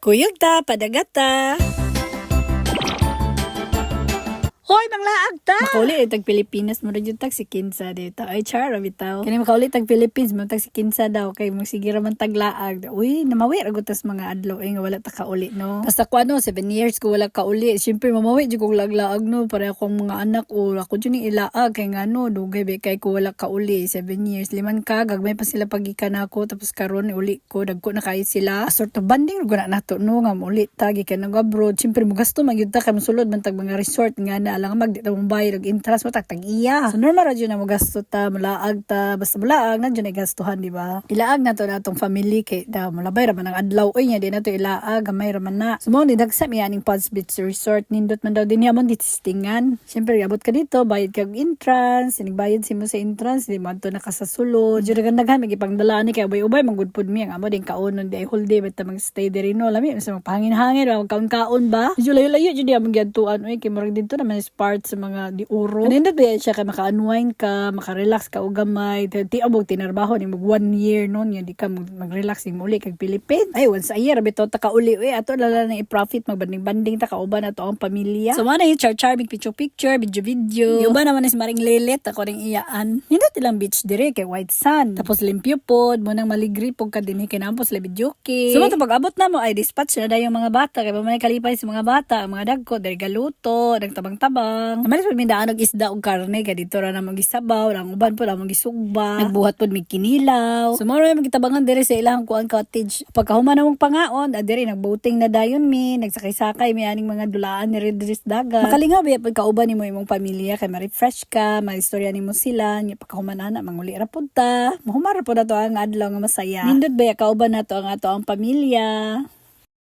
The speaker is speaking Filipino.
Kuyog ta, padagata. Hoy, manglaag ta! Makauli, tag Pilipinas mo rin yung tag si Kinsa dito. Ay, char, bitaw. Kani makauli tag Philippines mo, tag si Kinsa daw. Kay mo sige raman tag laag. Uy, namawi, ragutas mga adlaw. Ay, nga wala ta kauli, no? Basta ko ano, seven years ko wala kauli. Siyempre, mamawi, di ko laglaag, no? Para akong mga anak, o ako dyan yung ilaag. Kay nga, no, dugay, be, kay ko wala kauli. Seven years, liman ka, gagmay pa sila pagikan ako. Tapos karon uli ko, dagko na kayo sila. Sort of banding, guna na to, no? Nga, uli, tagi ka nag abroad. Siyempre, mo gasto, magyud ta, kay masulod, man tag mga resort nga na, alang mag, di ta bayad, og interest mo, tag tag iya. So, normal ra na mo gasto ta, malaag ta, basta malaag, na ay gastuhan, di ba? Ilaag na to na atong family, kay da, malabay raman ang adlaw, oy, niya, di na to ilaag, gamay raman na. So, mo, nidagsa mi aning Pods Beach Resort, nindot man daw din niya mo, ditistingan. Siyempre, abot ka dito, bayad ka og entrance, sinigbayad si mo sa entrance, di man to nakasasulod. Na naghan, magipangdala ni kay ubay-ubay, manggudpod mi, ang amo din kaunon, di ay whole day, basta mag-stay di rin, no, lami, sa magpahangin-hangin, magkaon-kaon ba? Medyo layo-layo, dyan di amang giyantuan, oy, kay marag dito naman is part sa mga di uro. Kanindot ba yan siya, kay maka-unwind ka, maka-relax ka o gamay, ti abog tinarbaho, ni mag one year, no, niya, di ka mag- mag-relax, ni muli, kag Philippines. Ay, once a year, bito, taka uli, uy, ato lala na i-profit, magbanding-banding, taka uban ato ang pamilya. So, mana yung char-char, big picture-picture, video-video. Yung ba naman is maring lilit, ako ring iyaan. Nindot ilang beach dire, kay White Sand. Tapos limpyo pod, mo nang maligri, pog ka din, kinampos, labidyoke. So, mato pag-abot na mo, ay dispatch na daw yung mga bata, kay pa may kalipay sa mga bata, mga dagko, dari galuto, nagtabang-tabang. Namalis pa mindaan og isda og karne, kay dito ra na magisabaw, ang uban po na magisugba. Nagbuhat pod mig kinilaw. So, maro yung magitabangan dire sa ilang kuan cottage. Pagkahuman na mong pangaon, ah, dire nagboating na dayon mi, nagsakay-sakay mi aning mga dulaan ni Redris Dagat. Makalingaw ba pagkauban nimo imong pamilya kay ma-refresh ka, ma-istorya nimo sila, nya pagkahuman na manguli ra pud ta. Mahumara pud ato ang adlaw nga masaya. Nindot ba kauban nato ang ato ang pamilya.